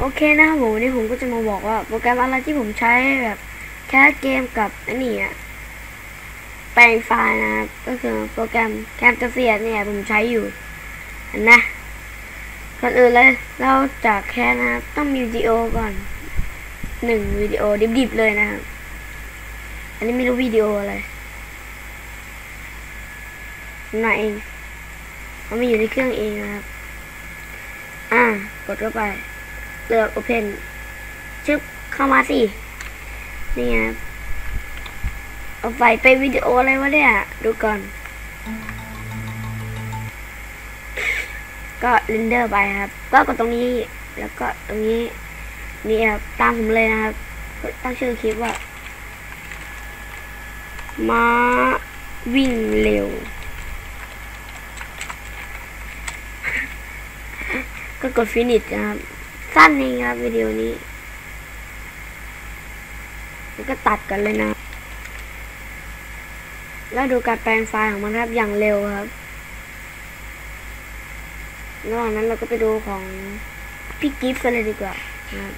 โอเคนะครับผมวันนี้ผมก็จะมาบอกว่าโปรแกรมอะไรที่ผมใช้แบบแคสเกมกับอันนี้อะแปลงไฟล์นะครับ ก็คือโปรแกรมแคมเเซียเนี่ยผมใช้อยู่นะก่อนอื่นเลยเราจากแคสนะครับต้องมีวิดีโอก่อนหนึ่งวิดีโอดิบๆเลยนะครับ อันนี้ไม่รู้วิดีโออะไรหน่อยเองมันไม่อยู่ในเครื่องเองนะครับ อ่ากดเข้าไป เลือก Open ชึบเข้ามาสิ นี่ครับเอาไฟไปวิดีโออะไรวะเนี่ย ดูก่อน ก็เรนเดอร์ไปครับ ก็กดตรงนี้แล้วก็ตรงนี้ นี่ครับตามผมเลยนะครับ ตั้งชื่อคลิปว่าม้าวิ่งเร็ว ก็กดฟินิชนะครับ สั้นเองครับวิดีโอนี้แล้วก็ตัดกันเลยนะ แล้วดูการแปลงไฟล์ของมันครับอย่างเร็วครับระหว่างนั้นเราก็ไปดูของพี่กิฟต์กันเลยดีกว่านะครับ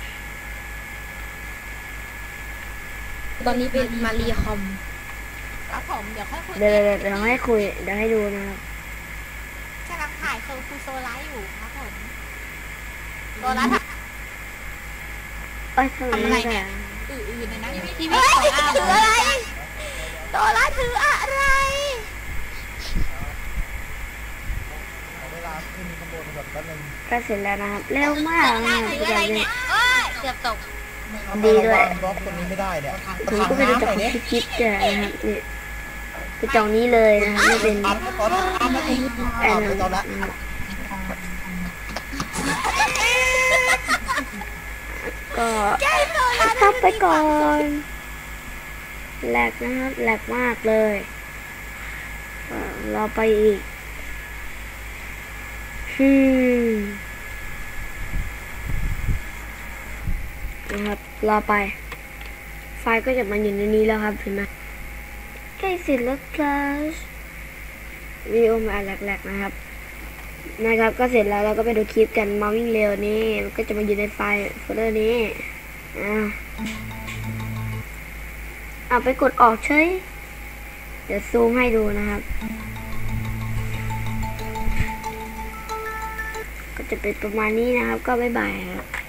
ตอนนี้เป็นมารีคอมครับผมเดี๋ยวค่อยคุยเดี๋ยวเดี๋ยวเดี๋ยวให้คุยเดี๋ยวให้ดูนะครับกำลังถ่ายโซคูโซไลท์อยู่ครับผมโซไลท์ เอ้ยทำไมไม่ได้อะอื่นๆนะนะทีวีของอาถืออะไรโซไลท์ถืออะไรเวลาขึ้นข้างบนแบบแป๊บนึงก็เสร็จแล้วนะครับเร็วมากหน้านะครับถืออะไรเนี่ยเอ้ยเกือบตกดีด้วยบล็อกตรงนี้ไม่ได้เนี่ยผมก็ไปดูจากของพี่กิฟต์เนี่ยนะครับนี่ไปจองนี้เลยนะครับไม่เป็นอัดก่อนอัดแล้วก็ยึดแอนไปตอนละนะครับ ก็ทับไปก่อนแหลกนะครับแหลกมากเลยก็รอไปอีกฮึมนะครับรอไป ไฟล์ก็จะมาอยู่ในนี้แล้วครับเห็นไหมใกล้เสร็จแล้วครับวิดีโอมาแหลกๆนะครับ นะครับ ก็เสร็จแล้วเราก็ไปดูคลิปกันมาวิ่งเร็วนี่มันก็จะมาอยู่ในไฟล์โฟลเดอร์นี้อ่าเอาไปกดออกเฉยเดี๋ยวซูมให้ดูนะครับ ก็จะเป็นประมาณนี้นะครับ ก็บ๊ายบายครับ